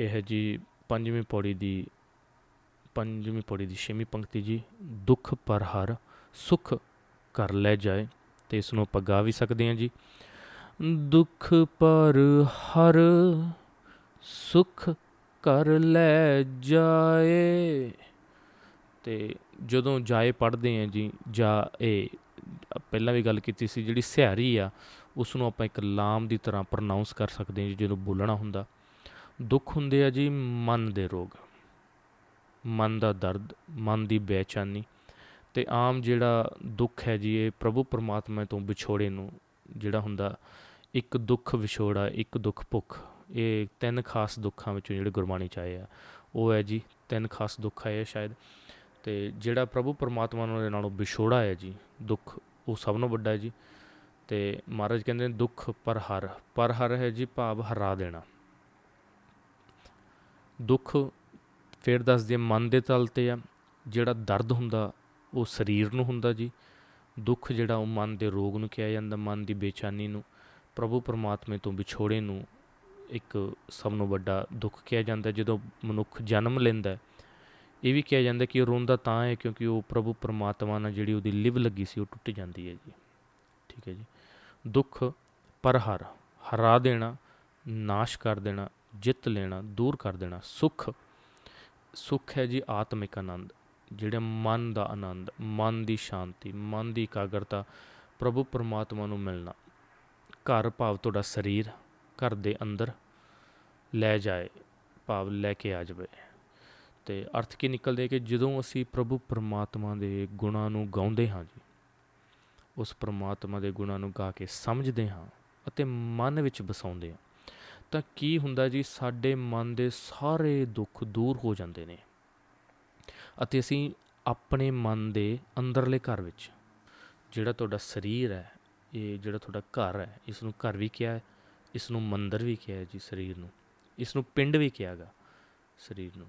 ਇਹ ਹੈ ਜੀ ਪੰਜਵੀਂ ਪੌੜੀ ਦੀ, ਪੰਜਵੀਂ ਪੌੜੀ ਦੀ ਛੇਵੀਂ ਪੰਕਤੀ ਜੀ, ਦੁੱਖ ਪਰ ਹਰ ਸੁਖ ਕਰ ਲੈ ਜਾਏ ਤੇ ਇਸ ਨੂੰ ਆਪਾਂ ਗਾ ਵੀ ਸਕਦੇ ਹਾਂ ਜੀ। ਦੁੱਖ ਪਰ ਹਰ ਸੁਖ ਕਰ ਲੈ ਜਾਏ ਤੇ ਜਦੋਂ ਜਾਏ ਪੜ੍ਹਦੇ ਹਾਂ ਜੀ, ਜਾ ਇਹ ਪਹਿਲਾਂ ਵੀ ਗੱਲ ਕੀਤੀ ਸੀ ਜਿਹੜੀ ਸਿਹਾਰੀ ਆ, ਉਸ ਨੂੰ ਆਪਾਂ ਇੱਕ ਲਾਮ ਦੀ ਤਰ੍ਹਾਂ ਪ੍ਰੋਨਾਂਸ ਕਰ ਸਕਦੇ ਹਾਂ ਜੀ ਜਦੋਂ ਬੋਲਣਾ ਹੁੰਦਾ। ਦੁੱਖ ਹੁੰਦੇ ਆ ਜੀ ਮਨ ਦੇ ਰੋਗ। ਮਨ ਦਾ ਦਰਦ, ਮਨ ਦੀ ਬੇਚੈਨੀ ਤੇ ਆਮ ਜਿਹੜਾ ਦੁੱਖ ਹੈ ਜੀ, ਇਹ ਪ੍ਰਭੂ ਪਰਮਾਤਮਾ ਤੋਂ ਵਿਛੋੜੇ ਨੂੰ ਜਿਹੜਾ ਹੁੰਦਾ, ਇੱਕ ਦੁੱਖ ਵਿਛੋੜਾ, ਇੱਕ ਦੁੱਖ ਭੁੱਖ, ਇਹ ਤਿੰਨ ਖਾਸ ਦੁੱਖਾਂ ਵਿੱਚੋਂ ਜਿਹੜੇ ਗੁਰਬਾਣੀ ਚ ਆਏ ਆ, ਉਹ ਹੈ ਜੀ ਤਿੰਨ ਖਾਸ ਦੁੱਖ ਆਏ ਆ ਸ਼ਾਇਦ। ਤੇ ਜਿਹੜਾ ਪ੍ਰਭੂ ਪਰਮਾਤਮਾ ਨਾਲ ਨਾਲੋਂ ਵਿਛੋੜਾ ਹੈ ਜੀ, ਦੁੱਖ ਉਹ ਸਭ ਤੋਂ ਵੱਡਾ ਹੈ ਜੀ। ਤੇ ਮਹਾਰਾਜ ਕਹਿੰਦੇ ਨੇ ਦੁੱਖ ਪਰ ਹਰ ਪਰ ਹਰ ਹੈ ਜੀ ਭਾਵ ਹਰਾ ਦੇਣਾ। ਦੁੱਖ ਫਿਰ ਦੱਸ ਮਨ ਦੇ ਤਲ ਤੇ ਆ, ਜਿਹੜਾ ਦਰਦ ਹੁੰਦਾ ਉਹ ਸਰੀਰ ਨੂੰ ਹੁੰਦਾ ਜੀ। ਦੁੱਖ ਜਿਹੜਾ ਉਹ ਮਨ ਦੇ ਰੋਗ ਨੂੰ ਕਿਹਾ ਜਾਂਦਾ, ਮਨ ਦੀ ਬੇਚੈਨੀ ਨੂੰ, ਪ੍ਰਭੂ ਪਰਮਾਤਮੇ ਤੋਂ ਵਿਛੋੜੇ ਨੂੰ ਇੱਕ ਸਭ ਤੋਂ ਵੱਡਾ ਦੁੱਖ ਕਿਹਾ ਜਾਂਦਾ। ਜਦੋਂ ਮਨੁੱਖ ਜਨਮ ਲੈਂਦਾ ਇਹ ਵੀ ਕਿਹਾ ਜਾਂਦਾ ਕਿ ਉਹ ਰੋਂਦਾ ਤਾਂ ਹੈ ਕਿਉਂਕਿ ਉਹ ਪ੍ਰਭੂ ਪਰਮਾਤਮਾ ਨਾਲ ਜਿਹੜੀ ਉਹਦੀ ਲਿਵ ਲੱਗੀ ਸੀ, ਉਹ ਟੁੱਟ ਜਾਂਦੀ ਹੈ ਜੀ। ਠੀਕ ਹੈ ਜੀ। ਦੁੱਖ ਪਰ ਹਰ, ਹਰਾ ਦੇਣਾ, ਨਾਸ਼ ਕਰ ਦੇਣਾ ਜਿੱਤ ਲੈਣਾ, ਦੂਰ ਕਰ ਦੇਣਾ, ਸੁਖ। ਸੁਖ ਹੈ ਜੀ ਆਤਮਿਕ ਆਨੰਦ, ਜਿਹੜਾ ਮਨ ਦਾ ਆਨੰਦ, ਮਨ ਦੀ ਸ਼ਾਂਤੀ, ਮਨ ਦੀ ਇਕਾਗਰਤਾ, ਪ੍ਰਭੂ ਪਰਮਾਤਮਾ ਨੂੰ ਮਿਲਣਾ। ਘਰ ਭਾਵ ਤੁਹਾਡਾ ਸਰੀਰ, ਘਰ ਦੇ ਅੰਦਰ ਲੈ ਜਾਏ, ਭਾਵ ਲੈ ਕੇ ਆ ਜਾਵੇ। ਤੇ ਅਰਥ ਕੀ ਨਿਕਲਦੇ ਕਿ ਜਦੋਂ ਅਸੀਂ ਪ੍ਰਭੂ ਪਰਮਾਤਮਾ ਦੇ ਗੁਣਾਂ ਨੂੰ ਗਾਉਂਦੇ ਹਾਂ ਜੀ, ਉਸ ਪਰਮਾਤਮਾ ਦੇ ਗੁਣਾਂ ਨੂੰ ਗਾ ਕੇ ਸਮਝਦੇ ਹਾਂ ਅਤੇ ਮਨ ਵਿੱਚ ਵਸਾਉਂਦੇ ਹਾਂ ਤਾਂ ਕੀ ਹੁੰਦਾ ਜੀ, ਸਾਡੇ ਮਨ ਦੇ ਸਾਰੇ ਦੁੱਖ ਦੂਰ ਹੋ ਜਾਂਦੇ ਨੇ। ਅਤੇ ਅਸੀਂ ਆਪਣੇ ਮਨ ਦੇ ਅੰਦਰਲੇ ਘਰ ਵਿੱਚ, ਜਿਹੜਾ ਤੁਹਾਡਾ ਸਰੀਰ ਹੈ, ਇਹ ਜਿਹੜਾ ਤੁਹਾਡਾ ਘਰ ਹੈ ਇਸ ਨੂੰ ਘਰ ਵੀ ਕਿਹਾ ਹੈ ਇਸ ਨੂੰ ਮੰਦਰ ਵੀ ਕਿਹਾ ਹੈ ਜੀ ਸਰੀਰ ਨੂੰ ਇਸ ਨੂੰ ਪਿੰਡ ਵੀ ਕਿਹਾਗਾ ਸਰੀਰ ਨੂੰ,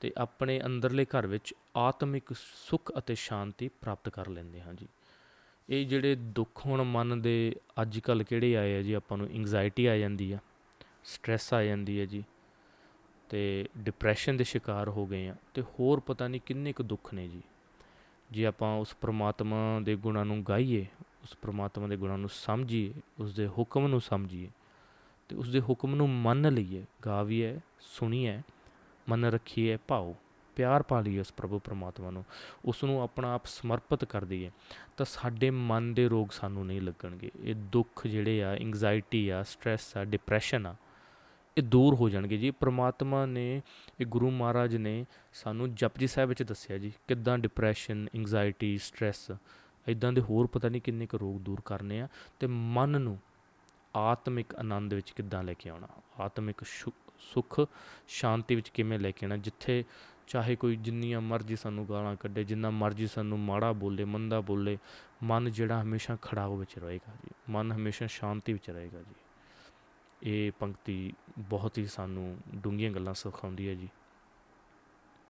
ਤੇ ਆਪਣੇ ਅੰਦਰਲੇ ਘਰ ਵਿੱਚ ਆਤਮਿਕ ਸੁੱਖ ਅਤੇ ਸ਼ਾਂਤੀ ਪ੍ਰਾਪਤ ਕਰ ਲੈਂਦੇ ਹਾਂ ਜੀ। ਇਹ ਜਿਹੜੇ ਦੁੱਖ ਹੁਣ ਮਨ ਦੇ ਅੱਜ ਕੱਲ ਕਿਹੜੇ ਆਏ ਆ ਜੀ, ਆਪਾਂ ਨੂੰ ਐਂਗਜ਼ਾਇਟੀ ਆ ਜਾਂਦੀ ਆ ਸਟ੍ਰੈਸ ਆ ਜਾਂਦੀ ਹੈ ਜੀ ਤੇ ਡਿਪਰੈਸ਼ਨ ਦੇ ਸ਼ਿਕਾਰ ਹੋ ਗਏ ਆ ਤੇ ਹੋਰ ਪਤਾ ਨਹੀਂ ਕਿੰਨੇ ਕੁ ਦੁੱਖ ਨੇ ਜੀ। ਜੇ ਆਪਾਂ ਉਸ ਪ੍ਰਮਾਤਮਾ ਦੇ ਗੁਣਾਂ ਨੂੰ ਗਾਈਏ, ਉਸ ਪ੍ਰਮਾਤਮਾ ਦੇ ਗੁਣਾਂ ਨੂੰ ਸਮਝੀਏ ਉਸ ਦੇ ਹੁਕਮ ਨੂੰ ਸਮਝੀਏ ਤੇ ਉਸ ਦੇ ਹੁਕਮ ਨੂੰ ਮੰਨ ਲਈਏ, ਗਾਵੀਏ, ਸੁਣੀਏ, ਮਨ ਰੱਖੀਏ ਭਾਉ ਪਿਆਰ ਪਾ ਲਈਏ ਉਸ ਪ੍ਰਭੂ ਪਰਮਾਤਮਾ ਨੂੰ ਉਸ ਨੂੰ ਆਪਣਾ ਆਪ ਸਮਰਪਿਤ ਕਰ ਦਈਏ, ਤਾਂ ਸਾਡੇ ਮਨ ਦੇ ਰੋਗ ਸਾਨੂੰ ਨਹੀਂ ਲੱਗਣਗੇ। ਇਹ ਦੁੱਖ ਜਿਹੜੇ ਆ ਐਂਗਜ਼ਾਇਟੀ ਆ ਸਟ੍ਰੈਸ ਆ ਡਿਪਰੈਸ਼ਨ ਆ ਇਹ ਦੂਰ ਹੋ ਜਾਣਗੇ ਜੀ। ਪ੍ਰਮਾਤਮਾ ਨੇ, ਇਹ ਗੁਰੂ ਮਹਾਰਾਜ ਨੇ ਸਾਨੂੰ ਜਪਜੀ ਸਾਹਿਬ ਵਿੱਚ ਦੱਸਿਆ ਜੀ, ਕਿੱਦਾਂ ਡਿਪਰੈਸ਼ਨ ਐਂਗਜ਼ਾਇਟੀ ਸਟ੍ਰੈਸ ਇਦਾਂ ਦੇ ਹੋਰ ਪਤਾ ਨਹੀਂ ਕਿੰਨੇ ਕੁ ਰੋਗ ਦੂਰ ਕਰਨੇ ਆ ਤੇ ਮਨ ਨੂੰ ਆਤਮਿਕ ਆਨੰਦ ਵਿੱਚ ਕਿੱਦਾਂ ਲੈ ਕੇ ਆਉਣਾ, ਆਤਮਿਕ ਸ਼ੁ- ਸੁੱਖ, ਸ਼ਾਂਤੀ ਵਿੱਚ ਕਿਵੇਂ ਲੈ ਕੇ ਆਉਣਾ, ਜਿੱਥੇ ਚਾਹੇ ਕੋਈ ਜਿੰਨੀਆਂ ਮਰਜ਼ੀ ਸਾਨੂੰ ਗਾਲਾਂ ਕੱਢੇ, ਜਿੰਨਾ ਮਰਜ਼ੀ ਸਾਨੂੰ ਮਾੜਾ ਬੋਲੇ, ਮੰਦਾ ਬੋਲੇ, ਮਨ ਜਿਹੜਾ ਹਮੇਸ਼ਾ ਖੜਾਓ ਵਿੱਚ ਰਹੇਗਾ ਜੀ, ਮਨ ਹਮੇਸ਼ਾ ਸ਼ਾਂਤੀ ਵਿੱਚ ਰਹੇਗਾ ਜੀ। ਇਹ ਪੰਕਤੀ ਬਹੁਤ ਹੀ ਸਾਨੂੰ ਡੂੰਘੀਆਂ ਗੱਲਾਂ ਸਿਖਾਉਂਦੀ ਹੈ ਜੀ।